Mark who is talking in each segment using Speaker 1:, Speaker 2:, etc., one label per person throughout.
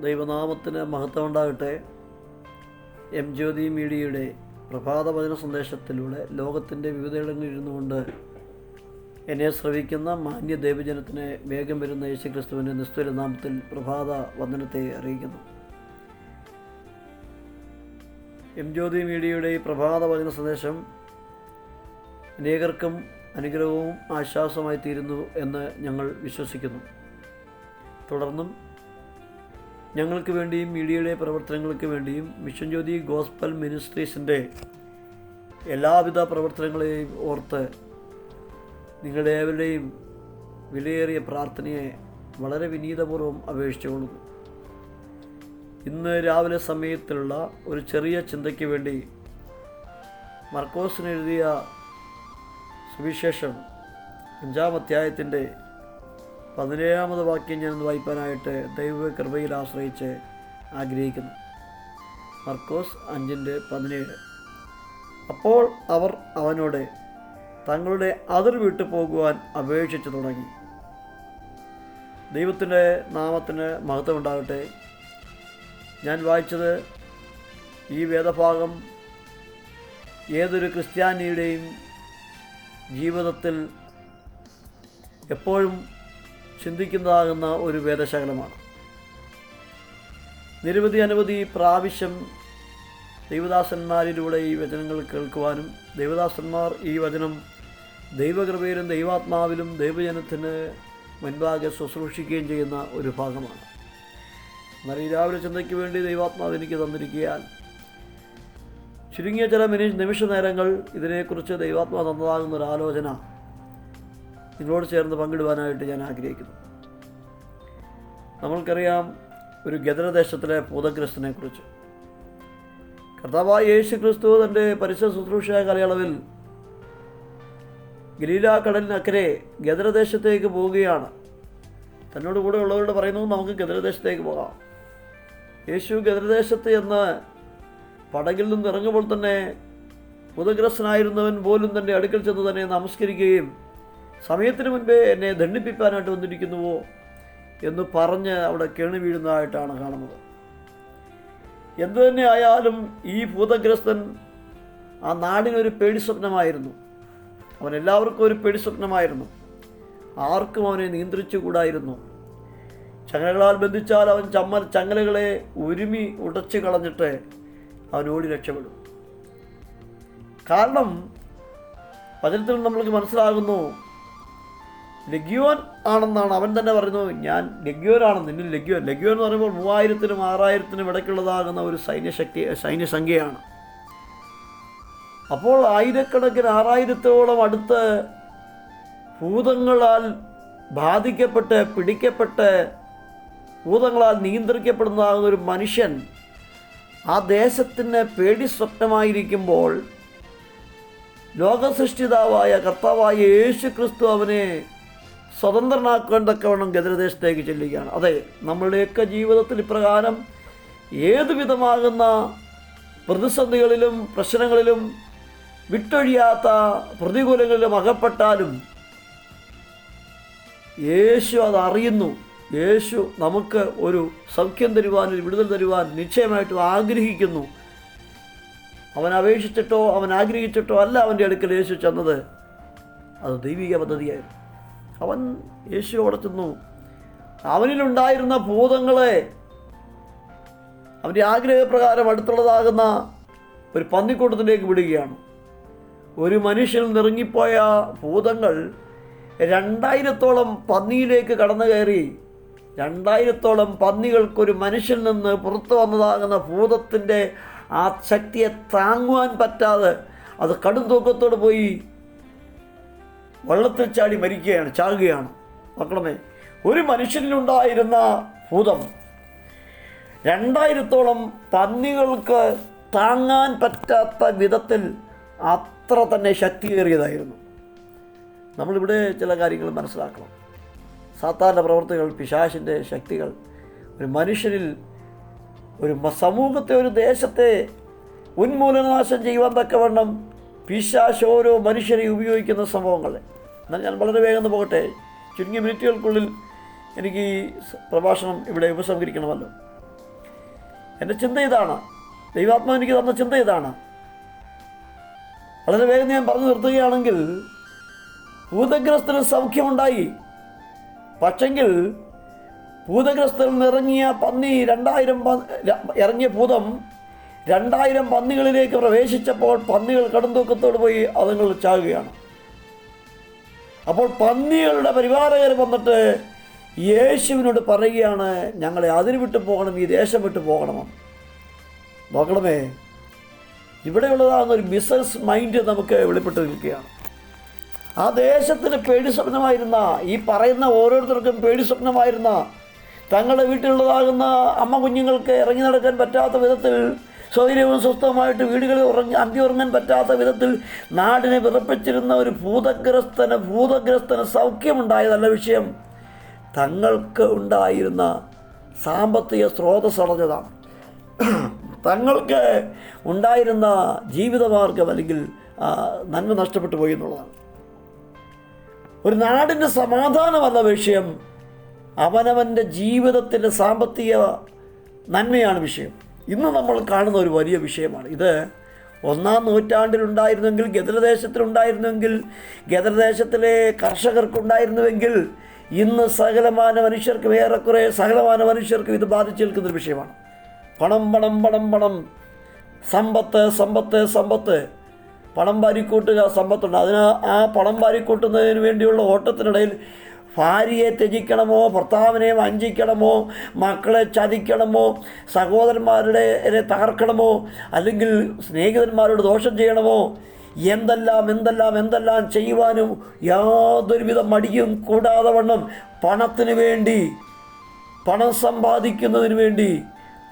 Speaker 1: ദൈവനാമത്തിന് മഹത്വം ഉണ്ടാകട്ടെ എം ജ്യോതി മീഡിയയുടെ പ്രഭാത വചന സന്ദേശത്തിലൂടെ ലോകത്തിന്റെ വിവിധയിടങ്ങളിൽ ഇരുന്നുകൊണ്ട് എന്നെ ശ്രവിക്കുന്ന മാന്യ ദൈവജനത്തിന് വേഗം വരുന്ന യേശുക്രിസ്തുവിന്റെ നിസ്തുല നാമത്തിൽ പ്രഭാത വന്ദനത്തെ അറിയിക്കുന്നു. എം ജ്യോതി മീഡിയയുടെ ഈ പ്രഭാത വചന സന്ദേശം അനേകർക്കും അനുഗ്രഹവും ആശ്വാസമായി തീരുന്നു എന്ന് ഞങ്ങൾ വിശ്വസിക്കുന്നു. തുടർന്നും ഞങ്ങൾക്ക് വേണ്ടിയും മീഡിയയുടെ പ്രവർത്തനങ്ങൾക്ക് വേണ്ടിയും മിഷൻ ജ്യോതി ഗോസ്പൽ മിനിസ്ട്രീസിന്റെ എല്ലാവിധ പ്രവർത്തനങ്ങളെയും ഓർത്ത് നിങ്ങളുടെ ഏവരുടെയും വിലയേറിയ പ്രാർത്ഥനയെ വളരെ വിനീതപൂർവം അപേക്ഷിച്ചുകൊള്ളുന്നു ഇന്ന് രാവിലെ സമയത്തുള്ള ഒരു ചെറിയ ചിന്തയ്ക്ക് വേണ്ടി മർക്കോസിന് എഴുതിയ സുവിശേഷം അഞ്ചാം അധ്യായത്തിന്റെ പതിനേഴാമത് വാക്യം ഞാനൊന്ന് വായിപ്പാനായിട്ട് ദൈവ കൃപയിൽ ആശ്രയിച്ച് ആഗ്രഹിക്കുന്നു. മർക്കോസ് അഞ്ചിന്റെ പതിനേഴ്. അപ്പോൾ അവർ അവനോട് തങ്ങളുടെ അതിർ വിട്ടു പോകുവാൻ അപേക്ഷിച്ചു തുടങ്ങി. ദൈവത്തിന്റെ നാമത്തിന് മഹത്വമുണ്ടാകട്ടെ ഞാൻ വായിച്ചത് ഈ വേദഭാഗം ഏതൊരു ക്രിസ്ത്യാനിയുടെയും ജീവിതത്തിൽ എപ്പോഴും ചിന്തിക്കുന്നതാകുന്ന ഒരു വേദശകലമാണ്. നിരവധി അനവധി പ്രാവശ്യം ദൈവദാസന്മാരിലൂടെ ഈ വചനങ്ങൾ കേൾക്കുവാനും ദൈവദാസന്മാർ ഈ വചനം ദൈവകൃപയിലും ദൈവാത്മാവിലും ദൈവജനത്തിന് മുൻപാകെ ശുശ്രൂഷിക്കുകയും ചെയ്യുന്ന ഒരു ഭാഗമാണ്. എന്നാൽ ഈ രാവിലെ ചിന്തയ്ക്ക് വേണ്ടി ദൈവാത്മാവ് എനിക്ക് തന്നിരിക്കുകയാൽ ചുരുങ്ങിയ ചില മിനി നിമിഷ നേരങ്ങൾ ഇതിനെക്കുറിച്ച് ദൈവാത്മാവ് തന്നതാകുന്ന ഒരു ആലോചന നിങ്ങളോട് ചേർന്ന് പങ്കിടുവാനായിട്ട് ഞാൻ ആഗ്രഹിക്കുന്നു. നമ്മൾക്കറിയാം ഒരു ഗദരദേശത്തിലെ ഭൂതഗ്രസ്തനെ കുറിച്ച് കർത്താവായ യേശു ക്രിസ്തു തന്റെ പരിസര ശുശ്രൂഷ കാലയളവിൽ ഗലീല കടലിനക്കരെ ഗദരദേശത്തേക്ക് പോവുകയാണ്. തന്നോട് കൂടെ ഉള്ളവരോട് പറയുന്നു നമുക്ക് ഗദരദേശത്തേക്ക് പോകാം. യേശു ഗദരദേശത്ത് എന്ന് പടകിൽ നിന്ന് ഇറങ്ങുമ്പോൾ തന്നെ ഭൂതഗ്രസ്തനായിരുന്നവൻ പോലും തന്റെ അടുക്കൽ ചെന്ന് തന്നെ നമസ്കരിക്കുകയും സമയത്തിന് മുൻപേ എന്നെ ദണ്ഡിപ്പിക്കാനായിട്ട് വന്നിരിക്കുന്നുവോ എന്ന് പറഞ്ഞ് അവിടെ കേണി വീഴുന്നതായിട്ടാണ് കാണുന്നത്. എന്തു തന്നെ ആയാലും ഈ ഭൂതഗ്രസ്തൻ ആ നാടിനൊരു പേടി സ്വപ്നമായിരുന്നു. അവൻ എല്ലാവർക്കും ഒരു പേടി സ്വപ്നമായിരുന്നു. ആർക്കും അവനെ നിയന്ത്രിച്ചുകൂടായിരുന്നു. ചങ്ങലകളാൽ ബന്ധിച്ചാൽ അവൻ ചമ്മൽ ചങ്ങലകളെ ഒരുമി ഉടച്ചു കളഞ്ഞിട്ട് അവൻ ഓടി രക്ഷപ്പെടും. കാരണം വചനത്തിൽ നമ്മൾക്ക് മനസ്സിലാകുന്നു ലഗ്യോൻ ആണെന്നാണ് അവൻ തന്നെ പറയുന്നത്. ഞാൻ ലഗ്യോനാണെന്ന് നിന്നിൽ ലഗ്യോൻ ലഗ്യോൻ എന്ന് പറയുമ്പോൾ മൂവായിരത്തിനും ആറായിരത്തിനും ഇടയ്ക്കുള്ളതാകുന്ന ഒരു സൈന്യശക്തി സൈന്യസംഖ്യയാണ്. അപ്പോൾ ആയിരക്കണക്കിന് ആറായിരത്തോളം അടുത്ത് ഭൂതങ്ങളാൽ ബാധിക്കപ്പെട്ട് പിടിക്കപ്പെട്ട് ഭൂതങ്ങളാൽ നിയന്ത്രിക്കപ്പെടുന്നതാകുന്ന ഒരു മനുഷ്യൻ ആ ദേശത്തിന് പേടി സ്വപ്നമായിരിക്കുമ്പോൾ ലോകസൃഷ്ടിതാവായ കർത്താവായ യേശു ക്രിസ്തു അവനെ സ്വതന്ത്രനാക്കാൻ തക്കവണ്ണം ഗദരദേശത്തേക്ക് ചെല്ലുകയാണ്. അതെ നമ്മളുടെയൊക്കെ ജീവിതത്തിൽ ഇപ്രകാരം ഏതു വിധമാകുന്ന പ്രതിസന്ധികളിലും പ്രശ്നങ്ങളിലും വിട്ടൊഴിയാത്ത പ്രതികൂലങ്ങളിലും അകപ്പെട്ടാലും യേശു അതറിയുന്നു യേശു നമുക്ക് ഒരു സൗഖ്യം തരുവാൻ ഒരു വിടുതൽ തരുവാൻ നിശ്ചയമായിട്ടും ആഗ്രഹിക്കുന്നു. അവൻ അപേക്ഷിച്ചിട്ടോ അവൻ ആഗ്രഹിച്ചിട്ടോ അല്ല അവന്റെ അടുക്കൽ യേശു ചെന്നത്. അത് ദൈവിക പദ്ധതിയായിരുന്നു. അവൻ യേശു അവിടെ ചെന്നു അവനിലുണ്ടായിരുന്ന ഭൂതങ്ങളെ അവന്റെ ആഗ്രഹപ്രകാരം അടുത്തുള്ളതാകുന്ന ഒരു പന്നിക്കൂട്ടത്തിലേക്ക് വിടുകയാണ്. ഒരു മനുഷ്യൻ നിറങ്ങിപ്പോയ ഭൂതങ്ങൾ രണ്ടായിരത്തോളം പന്നിയിലേക്ക് കടന്നു കയറി രണ്ടായിരത്തോളം പന്നികൾക്കൊരു മനുഷ്യൻ നിന്ന് പുറത്തു വന്നതാകുന്ന ഭൂതത്തിന്റെ ആ ശക്തിയെ താങ്ങുവാൻ പറ്റാതെ അത് കടും തൂക്കത്തോട് പോയി വെള്ളത്തിൽ ചാടി മരിക്കുകയാണ് ചാകുകയാണ്. മക്കളമേ ഒരു മനുഷ്യനിലുണ്ടായിരുന്ന ഭൂതം രണ്ടായിരത്തോളം പന്നികൾക്ക് താങ്ങാൻ പറ്റാത്ത വിധത്തിൽ അത്ര തന്നെ ശക്തിയേറിയതായിരുന്നു. നമ്മളിവിടെ ചില കാര്യങ്ങൾ മനസ്സിലാക്കണം. സാധാരണ പ്രവർത്തികൾ പിശാശിന്റെ ശക്തികൾ ഒരു മനുഷ്യനിൽ ഒരു സമൂഹത്തെ ഒരു ദേശത്തെ ഉന്മൂലനാശം ചെയ്യുവാൻ തക്കവണ്ണം പിശാശ് ഓരോ മനുഷ്യരെ ഉപയോഗിക്കുന്ന സംഭവങ്ങൾ എന്നാൽ ഞാൻ വളരെ വേഗം പോകട്ടെ. ചുരുങ്ങിയ മിനിറ്റുകൾക്കുള്ളിൽ എനിക്ക് ഈ പ്രഭാഷണം ഇവിടെ ഉപസംഹരിക്കണമല്ലോ. എന്റെ ചിന്ത ഇതാണ്. ദൈവാത്മാവ് എനിക്ക് തന്ന ചിന്ത ഇതാണ്. വളരെ വേഗം ഞാൻ പറഞ്ഞു നിർത്തുകയാണെങ്കിൽ ഭൂതഗ്രസ്തന് സൗഖ്യമുണ്ടായി. പക്ഷെങ്കിൽ ഭൂതഗ്രസ്തനിൽ ഇറങ്ങിയ പന്നി രണ്ടായിരം ഇറങ്ങിയ ഭൂതം രണ്ടായിരം പന്നികളിലേക്ക് പ്രവേശിച്ചപ്പോൾ പന്നികൾ കടുന്തൂക്കത്തോട് പോയി അതുങ്ങൾ ചാകുകയാണ്. അപ്പോൾ പന്നികളുടെ പരിവാരകർ വന്നിട്ട് യേശുവിനോട് പറയുകയാണ് ഞങ്ങളെ അതിന് വിട്ടു പോകണം ഈ ദേശം വിട്ടു പോകണമെന്ന് നോക്കണമേ ഇവിടെയുള്ളതാകുന്ന ഒരു ബിസിനസ് മൈൻഡ് നമുക്ക് വെളിപ്പെട്ട് നിൽക്കുകയാണ്. ആ ദേശത്തിന് പേടി സ്വപ്നമായിരുന്ന ഈ പറയുന്ന ഓരോരുത്തർക്കും പേടി സ്വപ്നമായിരുന്ന തങ്ങളുടെ വീട്ടിലുള്ളതാകുന്ന അമ്മ കുഞ്ഞുങ്ങൾക്ക് ഇറങ്ങി നടക്കാൻ പറ്റാത്ത വിധത്തിൽ സ്വൈര്യവും സ്വസ്ഥമായിട്ട് വീടുകളിൽ ഉറങ്ങി അന്തി ഉറങ്ങാൻ പറ്റാത്ത വിധത്തിൽ നാടിനെ വിറപ്പിച്ചിരുന്ന ഒരു ഭൂതഗ്രസ്തന് ഭൂതഗ്രസ്തന് സൗഖ്യമുണ്ടായതല്ല വിഷയം. തങ്ങൾക്ക് ഉണ്ടായിരുന്ന സാമ്പത്തിക സ്രോതസ് അടഞ്ഞതാണ്. തങ്ങൾക്ക് ഉണ്ടായിരുന്ന ജീവിതമാർഗം അല്ലെങ്കിൽ നന്മ നഷ്ടപ്പെട്ടു പോയി എന്നുള്ളതാണ്. ഒരു നാടിന്റെ സമാധാനമല്ല വിഷയം. അവനവന്റെ ജീവിതത്തിന്റെ സാമ്പത്തിക നന്മയാണ് വിഷയം. ഇന്ന് നമ്മൾ കാണുന്ന ഒരു വലിയ വിഷയമാണ്. ഇത് ഒന്നാം നൂറ്റാണ്ടിലുണ്ടായിരുന്നെങ്കിൽ ഗദരദേശത്തിലുണ്ടായിരുന്നെങ്കിൽ ഗദരദേശത്തിലെ കർഷകർക്കുണ്ടായിരുന്നുവെങ്കിൽ ഇന്ന് സകലമാന മനുഷ്യർക്കും ഏറെക്കുറെ സകലമാന മനുഷ്യർക്കും ഇത് ബാധിച്ചു നിൽക്കുന്നൊരു വിഷയമാണ്. പണം പണം പണം പണം. സമ്പത്ത് സമ്പത്ത് സമ്പത്ത്. പണം വാരിക്കൂട്ടുക സമ്പത്തുണ്ട്. അതിന് ആ പണം വാരിക്കൂട്ടുന്നതിന് വേണ്ടിയുള്ള ഓട്ടത്തിനിടയിൽ ഭാര്യയെ ത്യജിക്കണമോ ഭർത്താവിനെ വഞ്ചിക്കണമോ മക്കളെ ചതിക്കണമോ സഹോദരന്മാരുടെ തകർക്കണമോ അല്ലെങ്കിൽ സ്നേഹിതന്മാരോട് ദോഷം ചെയ്യണമോ? എന്തെല്ലാം എന്തെല്ലാം എന്തെല്ലാം ചെയ്യുവാനും യാതൊരുവിധ മടിയും കൂടാതെ വണ്ണം പണത്തിന് വേണ്ടി പണം സമ്പാദിക്കുന്നതിന് വേണ്ടി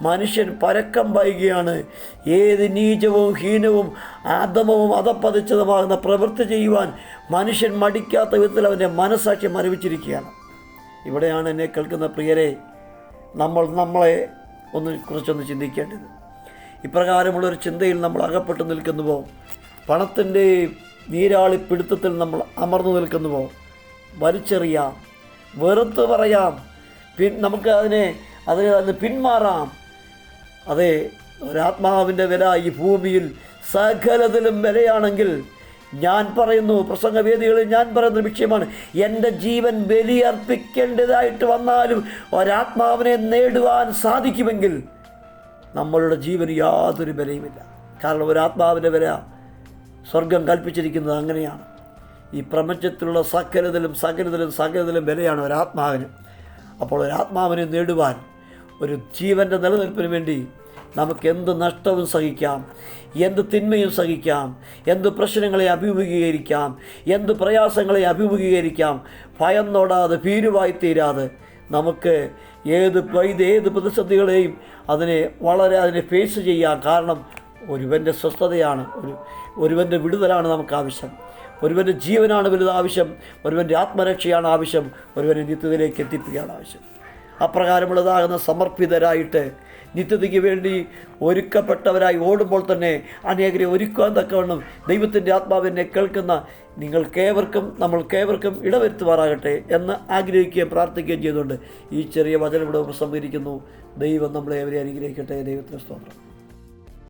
Speaker 1: മനുഷ്യൻ പരക്കം പായുകയാണ്. ഏത് നീചവും ഹീനവും ആദമവും അതപ്പതിച്ചതുമാകുന്ന പ്രവൃത്തി ചെയ്യുവാൻ മനുഷ്യൻ മടിക്കാത്ത വിധത്തിൽ അവന്റെ മനസാക്ഷി മരവിച്ചിരിക്കുകയാണ്. ഇവിടെയാണ് എന്നെ കേൾക്കുന്ന പ്രിയരെ നമ്മൾ നമ്മളെ ഒന്ന് കുറിച്ചൊന്ന് ചിന്തിക്കേണ്ടത്. ഇപ്രകാരമുള്ളൊരു ചിന്തയിൽ നമ്മൾ അകപ്പെട്ടു നിൽക്കുന്നുവോ? പണത്തിന്റെ നീരാളി പിടുത്തത്തിൽ നമ്മൾ അമർന്നു നിൽക്കുന്നുവോ? വലിച്ചെറിയാം വെറുത്ത് പറയാം പിൻ നമുക്ക് അതിനെ അതിനെ പിന്മാറാം. അതെ ഒരാത്മാവിന്റെ വില ഈ ഭൂമിയിൽ സകലത്തിലും വിലയാണെങ്കിൽ ഞാൻ പറയുന്നു പ്രസംഗവേദികളിൽ ഞാൻ പറയുന്ന വിഷയമാണ് എന്റെ ജീവൻ ബലിയർപ്പിക്കേണ്ടതായിട്ട് വന്നാലും ഒരാത്മാവിനെ നേടുവാൻ സാധിക്കുമെങ്കിൽ നമ്മളുടെ ജീവന് യാതൊരു വിലയുമില്ല. കാരണം ഒരാത്മാവിന്റെ വില സ്വർഗം കൽപ്പിച്ചിരിക്കുന്നത് അങ്ങനെയാണ്. ഈ പ്രപഞ്ചത്തിലുള്ള സകലതിലും സകലതിലും സകലതിലും വിലയാണ് ഒരാത്മാവിന്. അപ്പോൾ ഒരാത്മാവിനെ നേടുവാൻ ഒരു ജീവന്റെ നിലനിൽപ്പിന് വേണ്ടി നമുക്ക് എന്ത് നഷ്ടവും സഹിക്കാം എന്ത് തിന്മയും സഹിക്കാം എന്ത് പ്രശ്നങ്ങളെ അഭിമുഖീകരിക്കാം എന്ത് പ്രയാസങ്ങളെ അഭിമുഖീകരിക്കാം ഭയന്നോടാതെ ഭീരുവായി തീരാതെ നമുക്ക് ഏത് ഇത് ഏത് പ്രതിസന്ധികളെയും അതിനെ വളരെ അതിനെ ഫേസ് ചെയ്യാം കാരണം ഒരുവന്റെ സ്വസ്ഥതയാണ് ഒരു ഒരുവന്റെ വിടുതലാണ് നമുക്ക് ആവശ്യം ഒരുവന്റെ ജീവനാണ് വലുത് ആവശ്യം ഒരുവന്റെ ആത്മരക്ഷയാണ് ആവശ്യം ഒരുവന്റെ നിത്യത്തിലേക്ക് എത്തിക്കുകയാണ് ആവശ്യം. അപ്രകാരമുള്ളതാകുന്ന സമർപ്പിതരായിട്ട് നിത്യതയ്ക്ക് വേണ്ടി ഒരുക്കപ്പെട്ടവരായി ഓടുമ്പോൾ തന്നെ അനേകരെ ഒരുക്കുവാൻ തക്കവണ്ണം ദൈവത്തിന്റെ ആത്മാവിനെ കേൾക്കുന്ന നിങ്ങൾക്കേവർക്കും നമ്മൾക്കേവർക്കും ഇടവരുത്തുമാറാകട്ടെ എന്ന് ആഗ്രഹിക്കുകയും പ്രാർത്ഥിക്കുകയും ചെയ്തുകൊണ്ട് ഈ ചെറിയ വചനം ഇവിടെ ഉപസംഹരിക്കുന്നു ദൈവം നമ്മളെ അവരെ അനുഗ്രഹിക്കട്ടെ. ദൈവത്തിന് സ്തോത്രം.